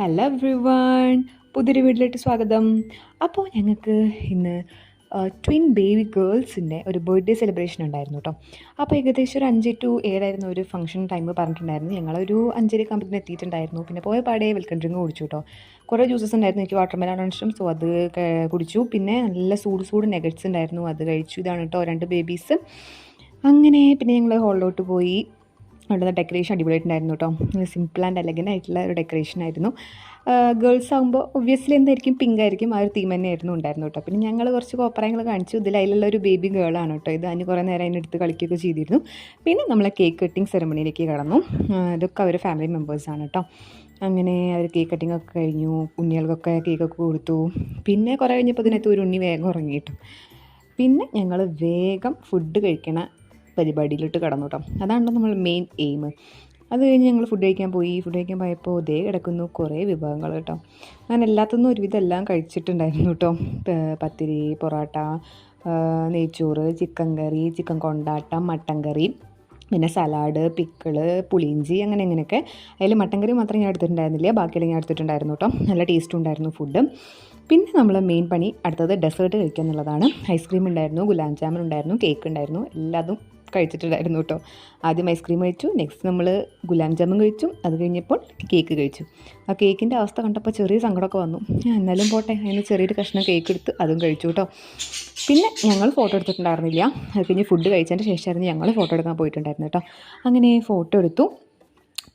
Hello every one പുതിയൊരു വീട്ടിലേക്ക് സ്വാഗതം. അപ്പോൾ ഞങ്ങൾക്ക് ഇന്ന് ട്വിൻ ബേബി ഗേൾസിന്റെ ഒരു ബർത്ത്ഡേ സെലിബ്രേഷൻ ഉണ്ടായിരുന്നു കേട്ടോ അപ്പോൾ ഏകദേശം ഒരു അഞ്ച് ടു ഏഴായിരുന്നു ഒരു ഫംഗ്ഷൻ ടൈം പറഞ്ഞിട്ടുണ്ടായിരുന്നു. ഞങ്ങളൊരു അഞ്ചര കമ്പത്തിന് എത്തിയിട്ടുണ്ടായിരുന്നു. പിന്നെ പോയ പാടെ വെൽക്കം ഡ്രിങ്ക് കുടിച്ചു കേട്ടോ കുറേ ജ്യൂസസ് ഉണ്ടായിരുന്നു. എനിക്ക് വാട്ടർ മെലാണ് ഇഷ്ടം. സോ അത് കുടിച്ചു. പിന്നെ നല്ല സൂട് സൂട് നെഗറ്റ്സ് ഉണ്ടായിരുന്നു. അത് കഴിച്ചു. ഇതാണ് കേട്ടോ രണ്ട് ബേബീസ് അങ്ങനെ പിന്നെ ഞങ്ങൾ ഹോളിലോട്ട് പോയി. അവിടുന്ന് ഡെക്കറേഷൻ അടിപൊളിയായിട്ടുണ്ടായിരുന്നു കേട്ടോ സിമ്പിൾ ആൻഡ് എലഗന്റ് ആയിട്ടുള്ള ഒരു ഡെക്കറേഷൻ ആയിരുന്നു. ഗേൾസ് ആകുമ്പോൾ ഒബ്വിയസ്ലി എന്തായിരിക്കും? പിങ്ക് ആയിരിക്കും. ആ ഒരു തീം തന്നെയായിരുന്നു ഉണ്ടായിരുന്നു കേട്ടോ പിന്നെ ഞങ്ങൾ കുറച്ച് കോപ്പറങ്ങൾ കാണിച്ചു. ഇതിൽ അതിലുള്ള ഒരു ബേബി ഗേളാണ് കേട്ടോ ഇത് അതിന് കുറേ നേരം അതിനെടുത്ത് കളിക്കുകയൊക്കെ ചെയ്തിരുന്നു. പിന്നെ നമ്മളെ കേക്ക് കട്ടിങ് സെറമണിയിലേക്ക് കടന്നു. ഇതൊക്കെ അവർ ഫാമിലി മെമ്പേഴ്സാണ് കേട്ടോ അങ്ങനെ അവർ കേക്ക് കട്ടിംഗ് ഒക്കെ കഴിഞ്ഞു. കുഞ്ഞുങ്ങൾക്കൊക്കെ കേക്കൊക്കെ കൊടുത്തു. പിന്നെ കുറേ കഴിഞ്ഞപ്പോൾ ഇതിനകത്ത് ഒരു ഉണ്ണി വേഗം ഉറങ്ങിയിട്ടു പിന്നെ ഞങ്ങൾ വേഗം ഫുഡ് കഴിക്കണ പരിപാടിയിലോട്ട് കടന്നു കേട്ടോ അതാണ് നമ്മൾ മെയിൻ എയിം അത് കഴിഞ്ഞ് ഞങ്ങൾ ഫുഡ് കഴിക്കാൻ പോയി. ഫുഡ് കഴിക്കാൻ പോയപ്പോൾ ദേ കിടക്കുന്നു കുറേ വിഭവങ്ങൾ കേട്ടോ. ഞാൻ എല്ലാത്തൊന്നും ഒരുവിധം എല്ലാം കഴിച്ചിട്ടുണ്ടായിരുന്നു കേട്ടോ. പത്തിരി പൊറോട്ട നെയ്ച്ചോറ് ചിക്കൻ കറി ചിക്കൻ കൊണ്ടാട്ടം മട്ടൻ കറി പിന്നെ സലാഡ് പിക്കിൾ പുളിയിഞ്ചി അങ്ങനെ അങ്ങനെയൊക്കെ അതിൽ മട്ടൻ കറി മാത്രം ഞാൻ എടുത്തിട്ടുണ്ടായിരുന്നില്ല. ബാക്കിയെല്ലാം ഞാൻ എടുത്തിട്ടുണ്ടായിരുന്നു കേട്ടോ. നല്ല ടേസ്റ്റും ഉണ്ടായിരുന്നു ഫുഡ് പിന്നെ നമ്മൾ മെയിൻ പണി അടുത്തത് ഡെസേർട്ട് കഴിക്കുക എന്നുള്ളതാണ്. ഐസ്ക്രീം ഉണ്ടായിരുന്നു ഗുലാബ് ജാമുൻ ഉണ്ടായിരുന്നു കേക്ക് ഉണ്ടായിരുന്നു. എല്ലാതും കഴിച്ചിട്ടുണ്ടായിരുന്നു കേട്ടോ. ആദ്യം ഐസ്ക്രീം കഴിച്ചു നെക്സ്റ്റ് നമ്മൾ ഗുലാബ് ജാമുൻ കഴിച്ചു അത് കഴിഞ്ഞപ്പോൾ കേക്ക് കഴിച്ചു. ആ കേക്കിന്റെ അവസ്ഥ കണ്ടപ്പോൾ ചെറിയ സങ്കടമൊക്കെ വന്നു. എന്നാലും പോട്ടെ അതിന് ചെറിയൊരു കഷ്ണം കേക്ക് എടുത്ത് അതും കഴിച്ചു കേട്ടോ. പിന്നെ ഞങ്ങൾ ഫോട്ടോ എടുത്തിട്ടുണ്ടായിരുന്നില്ല. അത് കഴിഞ്ഞ് ഫുഡ് കഴിച്ചതിന്റെ ശേഷമായിരുന്നു ഞങ്ങൾ ഫോട്ടോ എടുക്കാൻ പോയിട്ടുണ്ടായിരുന്നു കേട്ടോ. അങ്ങനെ ഫോട്ടോ എടുത്തു.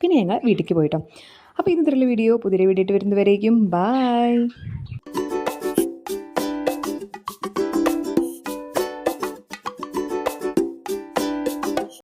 പിന്നെ ഞങ്ങൾ വീട്ടിലേക്ക് പോയിട്ടോ അപ്പോൾ ഇന്നത്തെ വീഡിയോ പുതിയ വീഡിയോ ആയിട്ട് വരുന്നവരേക്കും ബായ്